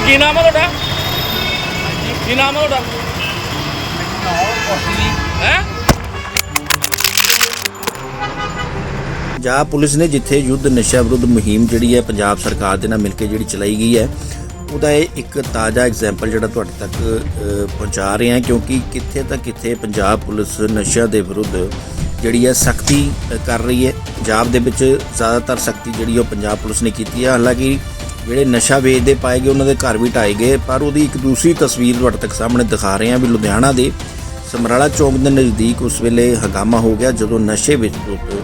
ਕੀ ਨਾਮ ਹੈ ਤੁਹਾਡਾ? ਕੀ ਨਾਮ ਹੈ ਤੁਹਾਡਾ? ਹੈ? ਪੰਜਾਬ ਪੁਲਿਸ ਨੇ ਜਿੱਥੇ ਯੁੱਧ ਨਸ਼ਾ ਵਿਰੁੱਧ ਮੁਹਿੰਮ ਜਿਹੜੀ ਹੈ ਪੰਜਾਬ ਸਰਕਾਰ ਦੇ ਨਾਲ ਮਿਲ ਕੇ ਜਿਹੜੀ ਚਲਾਈ ਗਈ ਹੈ, ਉਹਦਾ ਇਹ ਇੱਕ ਤਾਜ਼ਾ ਐਗਜ਼ਾਮਪਲ ਜਿਹੜਾ ਤੁਹਾਡੇ ਤੱਕ ਪਹੁੰਚਾ ਰਹੇ ਹਾਂ, ਕਿਉਂਕਿ ਕਿੱਥੇ ਤਾਂ ਕਿੱਥੇ ਪੰਜਾਬ ਪੁਲਿਸ ਨਸ਼ਿਆਂ ਦੇ ਵਿਰੁੱਧ ਜਿਹੜੀ ਹੈ ਸਖਤੀ ਕਰ ਰਹੀ ਹੈ। ਪੰਜਾਬ ਦੇ ਵਿੱਚ ਜ਼ਿਆਦਾਤਰ ਸਖਤੀ ਜਿਹੜੀ ਉਹ ਪੰਜਾਬ ਪੁਲਿਸ ਨੇ ਕੀਤੀ ਹੈ। ਹਾਲਾਂਕਿ ਜਿਹੜੇ ਨਸ਼ਾ ਵੇਚਦੇ ਪਾਏ ਗਏ, ਉਹਨਾਂ ਦੇ ਘਰ ਵੀ ਢਾਏ ਗਏ, ਪਰ ਉਹਦੀ ਇੱਕ ਦੂਸਰੀ ਤਸਵੀਰ ਤੁਹਾਡੇ ਤੱਕ ਸਾਹਮਣੇ ਦਿਖਾ ਰਹੇ ਹਾਂ ਵੀ ਲੁਧਿਆਣਾ ਦੇ ਸਮਰਾਲਾ ਚੌਂਕ ਦੇ ਨਜ਼ਦੀਕ ਉਸ ਵੇਲੇ ਹੰਗਾਮਾ ਹੋ ਗਿਆ, ਜਦੋਂ ਨਸ਼ੇ ਵਿੱਚ ਧੁੱਤ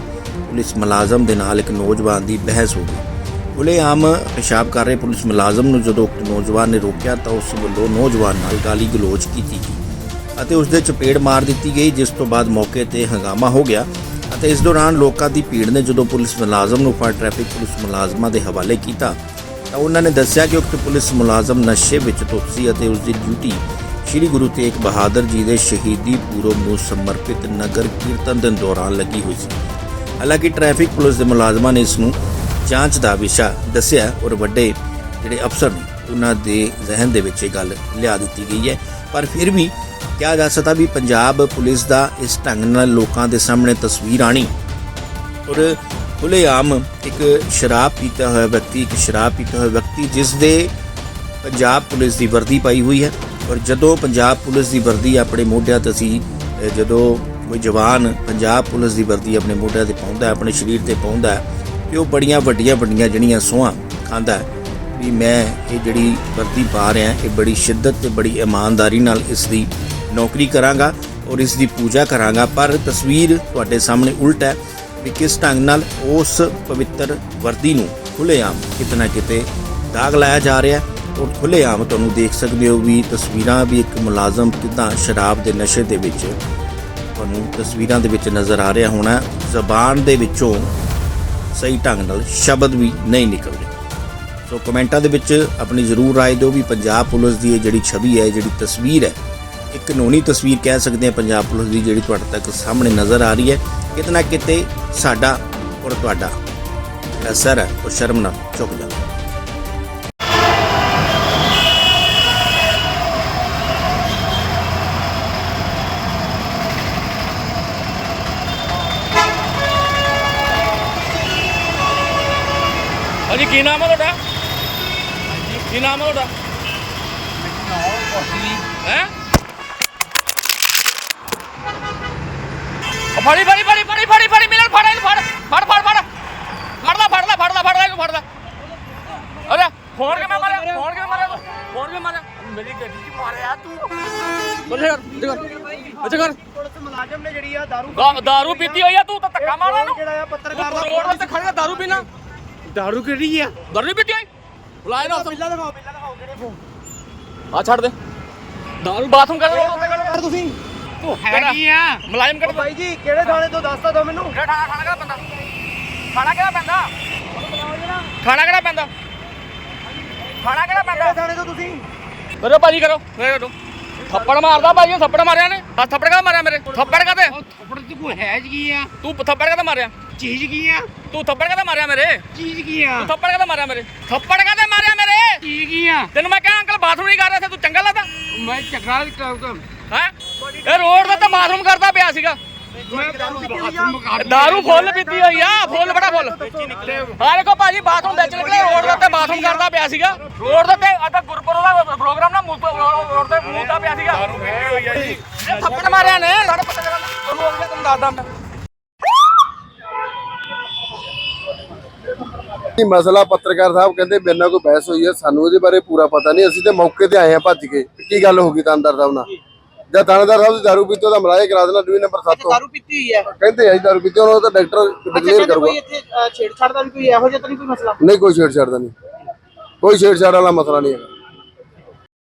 ਪੁਲਿਸ ਮੁਲਾਜ਼ਮ ਦੇ ਨਾਲ ਇੱਕ ਨੌਜਵਾਨ ਦੀ ਬਹਿਸ ਹੋ ਗਈ। ਖੁੱਲ੍ਹੇਆਮ ਪਿਸ਼ਾਬ ਕਰ ਰਹੇ ਪੁਲਿਸ ਮੁਲਾਜ਼ਮ ਨੂੰ ਜਦੋਂ ਉਕਤ ਨੌਜਵਾਨ ਨੇ ਰੋਕਿਆ ਤਾਂ ਉਸ ਵੱਲੋਂ ਨੌਜਵਾਨ ਨਾਲ ਗਾਲੀ ਗਲੋਚ ਕੀਤੀ ਗਈ ਅਤੇ ਉਸ ਦੇ ਚਪੇੜ ਮਾਰ ਦਿੱਤੀ ਗਈ, ਜਿਸ ਤੋਂ ਬਾਅਦ ਮੌਕੇ ਤੇ ਹੰਗਾਮਾ ਹੋ ਗਿਆ ਅਤੇ ਇਸ ਦੌਰਾਨ ਲੋਕਾਂ ਦੀ ਭੀੜ ਨੇ ਜਦੋਂ ਪੁਲਿਸ ਮੁਲਾਜ਼ਮ ਨੂੰ ਫੜ, ਟ੍ਰੈਫਿਕ ਪੁਲਿਸ ਮੁਲਾਜ਼ਮਾਂ ਦੇ ਹਵਾਲੇ ਕੀਤਾ ਤਾਂ ਉਹਨਾਂ ਨੇ ਦੱਸਿਆ ਕਿ ਉਕਤ ਪੁਲਿਸ ਮੁਲਾਜ਼ਮ ਨਸ਼ੇ ਵਿੱਚ ਧੁੱਤ ਸੀ ਅਤੇ ਉਸ ਦੀ ਡਿਊਟੀ ਸ੍ਰੀ ਗੁਰੂ ਤੇਗ ਬਹਾਦਰ ਜੀ ਦੇ ਸ਼ਹੀਦੀ ਪੂਰਬ ਨੂੰ ਸਮਰਪਿਤ ਨਗਰ ਕੀਰਤਨ ਦੇ ਦੌਰਾਨ ਲੱਗੀ ਹੋਈ ਸੀ। ਹਾਲਾਂਕਿ ਟ੍ਰੈਫਿਕ ਪੁਲਿਸ ਦੇ ਮੁਲਾਜ਼ਮਾਂ ਨੇ ਇਸ ਨੂੰ ਜਾਂਚ ਦਾ ਵਿਸ਼ਾ ਦੱਸਿਆ ਔਰ ਵੱਡੇ ਜਿਹੜੇ ਅਫਸਰ ਨੇ, ਉਹਨਾਂ ਦੇ ਜ਼ਿਹਨ ਦੇ ਵਿੱਚ ਇਹ ਗੱਲ ਲਿਆ ਦਿੱਤੀ ਗਈ ਹੈ। ਪਰ ਫਿਰ ਵੀ ਕਿਹਾ ਜਾ ਸਕਦਾ ਵੀ ਪੰਜਾਬ ਪੁਲਿਸ ਦਾ ਇਸ ਢੰਗ ਨਾਲ ਲੋਕਾਂ ਦੇ ਸਾਹਮਣੇ ਤਸਵੀਰ ਆਣੀ ਔਰ ਖੁੱਲ੍ਹੇਆਮ ਇੱਕ ਸ਼ਰਾਬ ਪੀਤਾ ਹੋਇਆ ਵਿਅਕਤੀ, ਇੱਕ ਸ਼ਰਾਬ ਪੀਤਾ ਹੋਇਆ ਵਿਅਕਤੀ, ਜਿਸ ਦੇ ਪੰਜਾਬ ਪੁਲਿਸ ਦੀ ਵਰਦੀ ਪਾਈ ਹੋਈ ਹੈ। ਔਰ ਜਦੋਂ ਪੰਜਾਬ ਪੁਲਿਸ ਦੀ ਵਰਦੀ ਆਪਣੇ ਮੋਢਿਆਂ ਤੇ ਅਸੀਂ ਜਦੋਂ ਕੋਈ ਜਵਾਨ ਪੰਜਾਬ ਪੁਲਿਸ ਦੀ ਵਰਦੀ ਆਪਣੇ ਮੋਢਿਆਂ ਤੇ ਪਾਉਂਦਾ ਆਪਣੇ ਸਰੀਰ ਤੇ ਪਾਉਂਦਾ ਹੈ, ਤੇ ਉਹ ਬੜੀਆਂ ਵੱਡੀਆਂ ਵੱਡੀਆਂ ਜਿਹੜੀਆਂ ਸੋਹਾਂ ਖਾਂਦਾ ਵੀ ਮੈਂ ਇਹ ਜਿਹੜੀ ਵਰਦੀ ਪਾ ਰਿਹਾ, ਇਹ ਬੜੀ ਸ਼ਿੱਦਤ ਤੇ ਬੜੀ ਇਮਾਨਦਾਰੀ ਨਾਲ ਇਸ ਦੀ ਨੌਕਰੀ ਕਰਾਂਗਾ ਔਰ ਇਸ ਦੀ ਪੂਜਾ ਕਰਾਂਗਾ। ਪਰ ਤਸਵੀਰ ਤੁਹਾਡੇ ਸਾਹਮਣੇ ਉਲਟ ਹੈ। ਵੀ ਕਿਸ ਢੰਗ ਨਾਲ ਉਸ ਪਵਿੱਤਰ ਵਰਦੀ ਨੂੰ ਖੁੱਲ੍ਹੇਆਮ ਕਿਤਨਾ ਕਿਤੇ ਦਾਗ ਲਾਇਆ ਜਾ ਰਿਹਾ ਹੈ ਔਰ ਖੁੱਲ੍ਹੇਆਮ ਤੁਹਾਨੂੰ ਦੇਖ ਸਕਦੇ ਹੋ ਵੀ ਤਸਵੀਰਾਂ ਵੀ ਇੱਕ ਮੁਲਾਜ਼ਮ ਕਿਦਾਂ ਸ਼ਰਾਬ ਦੇ ਨਸ਼ੇ ਦੇ ਵਿੱਚ ਤੁਹਾਨੂੰ ਤਸਵੀਰਾਂ ਦੇ ਵਿੱਚ ਨਜ਼ਰ ਆ ਰਿਹਾ ਹੋਣਾ ਜ਼ਬਾਨ ਦੇ ਵਿੱਚੋਂ ਸਹੀ ਢੰਗ ਨਾਲ ਸ਼ਬਦ ਵੀ ਨਹੀਂ ਨਿਕਲ ਰਹੇ ਸੋ ਕਮੈਂਟਾਂ ਦੇ ਵਿੱਚ ਆਪਣੀ ਜ਼ਰੂਰ رائے ਦਿਓ ਵੀ ਪੰਜਾਬ ਪੁਲਿਸ ਦੀ ਇਹ ਜਿਹੜੀ ਛਵੀ ਹੈ ਜਿਹੜੀ ਤਸਵੀਰ ਹੈ ਇੱਕ ਕਾਨੂੰਨੀ ਤਸਵੀਰ ਕਹਿ ਸਕਦੇ ਹਾਂ ਪੰਜਾਬ ਪੁਲਿਸ ਦੀ ਜਿਹੜੀ ਤੁਹਾਡੇ ਤੱਕ ਸਾਹਮਣੇ ਨਜ਼ਰ ਆ ਰਹੀ ਹੈ ਕਿਤੇ ਨਾ ਕਿਤੇ ਸਾਡਾ ਔਰ ਤੁਹਾਡਾ। ਜਿਹੜਾ ਸਰ ਹੈ ਉਹ ਸ਼ਰਮ ਨਾਲ ਝੁਕ ਜਾਂਦਾ ਹੈ। ਭਾਜੀ ਕੀ ਨਾਮ ਹੈ ਤੁਹਾਡਾ? ਕੀ ਨਾਮ ਹੈ ਤੁਹਾਡਾ? ਹੈ? ਫੜੀ ਫੜੀ ਫੜੀ ਫੜੀ ਫੜੀ ਫੜੀ ਮਿਲਣ ਫੜ ਇਹਨੂੰ ਫੜ। ਫੜ ਫੜ ਫੜ। ਫੜਦਾ ਫੜਦਾ ਫੜਦਾ ਫੜਦਾ ਇਹਨੂੰ ਫੜਦਾ। ਅਰੇ ਫੋਨ ਕਿਵੇਂ ਮਾਰਿਆ? ਫੋਨ ਕਿਵੇਂ ਮਾਰਿਆ? ਫੋਨ ਕਿਵੇਂ ਮਾਰਿਆ? ਮੇਰੀ ਗੱਡੀ 'ਚ ਮਾਰਿਆ ਤੂੰ। ਬੱਲੇ ਕਰ ਬੱਲੇ ਕਰ। ਪੁਲਿਸ ਮੁਲਾਜ਼ਮ ਨੇ ਜਿਹੜੀ ਆ ਦਾਰੂ ਦਾਰੂ ਪੀਤੀ ਹੋਈ ਆ ਤੂੰ ਤਾਂ ਧੱਕਾ ਮਾਰਨਾ ਨੂੰ ਜਿਹੜਾ ਆ ਪੱਤਰਕਾਰ ਦਾ ਰੋਡ ਤੇ ਖੜਿਆ ਦਾਰੂ ਪੀਣਾ। ਦਾਰੂ ਕਿਹੜੀ ਆ? ਦਾਰੂ ਪੀਤੀ ਹੋਈ? ਬੁਲਾਏ ਨਾ ਪਹਿਲਾਂ ਦਿਖਾਓ ਪਹਿਲਾਂ ਦਿਖਾਓ ਕਿਹੜੇ ਫੋਨ। ਆ ਛੱਡ ਦੇ। ਦਾਰੂ ਬਾਥਰੂਮ ਕਰ ਰੋਡ ਤੇ ਯਾਰ ਤੁਸੀਂ। ਤੂੰ ਹੈਗੀ ਆ? ਮੁਲਾਇਮ ਕਰ ਬਾਈ ਜੀ ਕਿਹੜੇ ਥਾਣੇ ਤੋਂ ਦੱਸਦਾ ਦੋ ਮੈਨੂੰ? ਕਿਹੜਾ ਥਾਣਾ ਥਾਣਾ ਕਿਹੜਾ ਪੈਂਦਾ? ਥਾਣਾ ਕਿਹੜਾ ਪੈਂਦਾ? ਥਾਣਾ ਕਿਹੜਾ ਪੈਂਦਾ? ਥਾਣਾ ਕਿਹੜਾ ਕਿਹੜੇ ਪੈਂਦਾ ਥਾਣੇ ਤੋਂ ਤੁਸੀਂ? ਕਰੋ ਭਾਜੀ ਕਰੋ। ਫੇਰ ਕਰੋ ਥੱਪੜ ਮਾਰਦਾ ਭਾਜੀ ਉਹ ਥੱਪੜ ਮਾਰਿਆ ਨੇ। ਆ ਥੱਪੜ ਕਾ ਮਾਰਿਆ ਮੇਰੇ? ਥੱਪੜ ਕਾਤੇ ਥੋਪੜ ਤੇ ਕੋਈ ਹੈ ਕੀ ਆ? ਤੂੰ ਥੱਪੜ ਕਾਤੇ ਮਾਰਿਆ? ਚੀਜ਼ ਕੀ ਆ? ਤੂੰ ਥੱਪੜ ਕਾਤੇ ਮਾਰਿਆ ਮੇਰੇ? ਚੀਜ਼ ਕੀ ਆ? ਤੂੰ ਥੱਪੜ ਕਾਤੇ ਮਾਰਿਆ ਮੇਰੇ? ਥੱਪੜ ਕਾਤੇ ਮਾਰਿਆ ਮੇਰੇ? ਚੀਜ਼ ਕੀ ਆ? ਤੈਨੂੰ ਮੈਂ ਕਿਹਾ ਅੰਕਲ ਬਾਥਰੂਮ ਨਹੀਂ ਕਰ ਰਿਹਾ ਸੀ ਤੂੰ ਚੰਗਾ ਲੱਗਦਾ। ਮੈਂ ਚੱਕਰਾ ਹੈ? ਇਹ ਰੋਡ ਤੇ ਤਾਂ ਬਾਥਰੂਮ ਕਰਦਾ ਪਿਆ ਸੀਗਾ। ਦਾਰੂ ਫੁੱਲ ਪੀਤੀ ਹੋਈ ਆ ਫੁੱਲ ਬੜਾ ਫੁੱਲ। ਹਾਂ ਦੇਖੋ ਭਾਜੀ ਬਾਥਰੂਮ ਵਿੱਚ ਨਿਕਲੇ ਰੋਡ ਦੇ ਉੱਤੇ ਬਾਥਰੂਮ ਕਰਦਾ ਪਿਆ ਸੀਗਾ। ਰੋਡ ਦੇ ਉੱਤੇ ਅੱਜ ਗੁਰਪੁਰਬ ਦਾ ਪ੍ਰੋਗਰਾਮ ਨਾ ਮੂੰਹ ਰੋਡ ਤੇ ਮੂੰਹਦਾ ਪਿਆ ਸੀਗਾ। ਦਾਰੂ ਹੋਈ ਆ ਜੀ। ਇਹ ਥੱਪੜ ਮਾਰਿਆ ਨੇ ਲੜ ਪੱਟ ਕਰਾਂ ਤੁਹਾਨੂੰ ਹੋ ਗਿਆ ਤੁਹਾਨੂੰ ਦੱਸਦਾ ਮੈਂ। ਇਹ ਮਸਲਾ ਪੱਤਰਕਾਰ ਸਾਹਿਬ ਕਹਿੰਦੇ ਮੇਰੇ ਨਾਲ ਕੋਈ ਬਹਿਸ ਹੋਈ ਹੈ ਸਾਨੂੰ ਇਹਦੇ ਬਾਰੇ ਪੂਰਾ ਪਤਾ ਨਹੀਂ ਅਸੀਂ ਤੇ ਮੌਕੇ ਤੇ ਆਏ ਆ ਭੱਜ ਕੇ। ਕੀ ਗੱਲ ਹੋ ਗਈ ਤਾਨਦਾਰ ਸਾਹਿਬ ਨਾਲ ਜਦ ਥਾਣੇਦਾਰ ਸਾਹਿਬ ਦੀ ਦਾਰੂ ਪੀਤੀ ਉਹਦਾ ਮਲਾਇਆ ਕਰਾ ਦੇਣਾ ਡਿਵੀ ਨੰਬਰ 7 ਤੋਂ ਦਾਰੂ ਪੀਤੀ ਹੋਈ ਹੈ? ਕਹਿੰਦੇ ਆ ਜੀ ਦਾਰੂ ਪੀਤੀ ਉਹਨਾਂ ਦਾ ਡਾਕਟਰ ਡਿਕਲੇਅਰ ਅੱਛਾ ਕਰੂਗਾ। ਕੋਈ ਇੱਥੇ ਅ, ਛੇੜਛਾੜ ਦਾ ਵੀ ਕੋਈ ਇਹੋ ਜਿਹਾ ਤਾਂ ਨਹੀਂ ਕੋਈ ਮਸਲਾ? ਨਹੀਂ ਕੋਈ ਛੇੜਛਾੜ ਦਾ ਨਹੀਂ। ਕੋਈ ਛੇੜਛਾੜ ਵਾਲਾ ਮਸਲਾ ਨਹੀਂ ਹੈ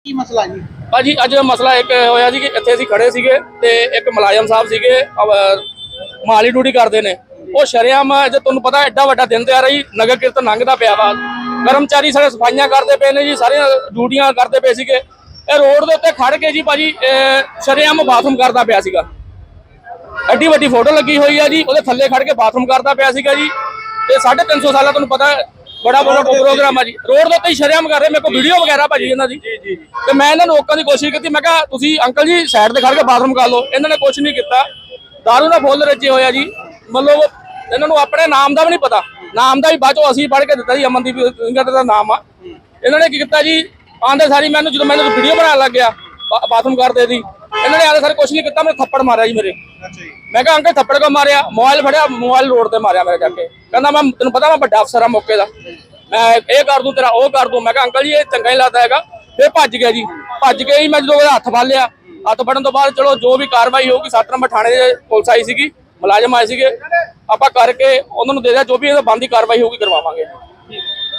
ਕੀ ਮਸਲਾ ਜੀ? ਭਾਜੀ ਅੱਜ ਦਾ ਮਸਲਾ ਇੱਕ ਹੋਇਆ ਸੀ ਕਿ ਇੱਥੇ ਅਸੀਂ ਖੜੇ ਸੀਗੇ ਤੇ ਇੱਕ ਮੁਲਾਜ਼ਮ ਸਾਹਿਬ ਸੀਗੇ ਮਾਲੀ ਡਿਊਟੀ ਕਰਦੇ ਨੇ। ਉਹ ਸ਼ਰੇਆਮ ਜੇ ਤੁਹਾਨੂੰ ਪਤਾ ਐਡਾ ਵੱਡਾ ਦਿਨ ਤਿਆਰ ਰਹੀ ਨਗਰ ਕੀਰਤਨ ਲੰਘਦਾ ਪਿਆ ਵਾ। ਕਰਮਚਾਰੀ ਸਾਰੇ ਸਫਾਈਆਂ ਕਰਦੇ ਪਏ ਨੇ ਜੀ ਸਾਰੀਆਂ ਡਿਊਟੀਆਂ ਕਰਦੇ ਪਏ ਸੀਗੇ। ਇਹ ਰੋਡ ਦੇ ਉੱਤੇ ਖੜ ਕੇ ਜੀ ਭਾਜੀ ਸ਼ਰੇਆਮ ਬਾਥਰੂਮ ਕਰਦਾ ਪਿਆ ਸੀਗਾ। ਐਡੀ ਵੱਡੀ ਫੋਟੋ ਲੱਗੀ ਹੋਈ ਆ ਜੀ ਉਹਦੇ ਥੱਲੇ ਖੜ ਕੇ ਬਾਥਰੂਮ ਕਰਦਾ ਪਿਆ ਸੀਗਾ ਜੀ। ਤੇ 350 ਸਾਲਾਂ ਤੁਹਾਨੂੰ ਪਤਾ ਹੈ, ਬੜਾ ਬੜਾ ਪ੍ਰੋਗਰਾਮ ਆ ਜੀ। ਰੋਡ ਦੇ ਉੱਤੇ ਹੀ ਸ਼ਰੇਆਮ ਕਰ ਰਹੇ ਮੇਰੇ ਕੋਲ ਵੀਡੀਓ ਵਗੈਰਾ ਭਾਜੀ ਇਹਨਾਂ ਦੀ। ਜੀ ਜੀ ਤੇ ਮੈਂ ਇਹਨਾਂ ਨੂੰ ਰੋਕਣ ਦੀ ਕੋਸ਼ਿਸ਼ ਕੀਤੀ ਮੈਂ ਕਿਹਾ ਤੁਸੀਂ ਅੰਕਲ ਜੀ ਸਾਈਡ ਤੇ ਖੜ ਕੇ ਬਾਥਰੂਮ ਕਰ ਲਓ। ਇਹਨਾਂ ਨੇ ਕੁਝ ਨਹੀਂ ਕੀਤਾ। ਦਾਰੂ ਦਾ ਫੁੱਲ ਰਚੇ ਹੋਇਆ ਜੀ। ਮਤਲਬ ਇਹਨਾਂ ਨੂੰ ਆਪਣੇ ਨਾਮ ਦਾ ਵੀ ਨਹੀਂ ਪਤਾ। ਨਾਮ ਦਾ ਵੀ ਬਾਅਦ ਚੋਂ ਅਸੀਂ ਪੜ੍ਹ ਕੇ ਦਿੱਤਾ ਜੀ ਅਮਨਦੀਪ ਸਿੰਘ ਦਾ ਨਾਮ ਆ। ਇਹਨਾਂ ਨੇ ਕੀ ਕੀਤਾ ਜੀ ਆਂਦੇ ਸਾਰੀ ਮੈਨੂੰ ਜਦੋਂ ਮੈਨੂੰ ਵੀਡੀਓ ਬਣਾਉਣ ਲੱਗ ਗਿਆ ਬਾ- ਬਾਥਰੂਮ ਕਰਦੇ ਦੀ ਇਹਨਾਂ ਨੇ ਆਂਦੇ ਸਾਰੇ ਕੁਝ ਨਹੀਂ ਕੀਤਾ ਮੈਨੂੰ ਥੱਪੜ ਮਾਰਿਆ ਜੀ ਮੇਰੇ। ਮੈਂ ਕਿਹਾ ਅੰਕਲ ਥੱਪੜ ਕੋ ਮਾਰਿਆ? ਮੋਬਾਈਲ ਫੜਿਆ ਮੋਬਾਈਲ ਰੋਡ ਤੇ ਮਾਰਿਆ ਮੇਰੇ ਜਾ ਕੇ ਕਹਿੰਦਾ ਮੈਂ ਤੈਨੂੰ ਪਤਾ ਮੈਂ ਵੱਡਾ ਅਫਸਰ ਆ ਮੌਕੇ ਦਾ। ਮੈਂ ਇਹ ਕਰ ਦੂੰ ਤੇਰਾ ਉਹ ਕਰ ਦੂੰ। ਮੈਂ ਕਿਹਾ ਅੰਕਲ ਜੀ ਇਹ ਚੰਗਾ ਨਹੀਂ ਲੱਗਦਾ ਹੈਗਾ। ਫਿਰ ਭੱਜ ਗਿਆ ਜੀ। ਭੱਜ ਕੇ ਹੀ ਮੈਂ ਜਦੋਂ ਉਹਦਾ ਹੱਥ ਫੜ ਲਿਆ ਹੱਥ ਫੜਨ ਤੋਂ ਬਾਅਦ ਚਲੋ ਜੋ ਵੀ ਕਾਰਵਾਈ ਹੋਊਗੀ ਸੱਤ ਨੰਬਰ ਥਾਣੇ ਦੇ ਪੁਲਿਸ ਆਈ ਸੀਗੀ ਮੁਲਾਜ਼ਮ ਆਏ ਸੀਗੇ। ਆਪਾਂ ਕਰਕੇ ਉਹਨਾਂ ਨੂੰ ਦੇ ਦਿਆ ਜੋ ਵੀ ਇਹਦਾ ਬੰਦੀ ਕਾਰਵਾਈ ਹੋਊਗੀ ਕਰਵਾਵਾਂਗੇ।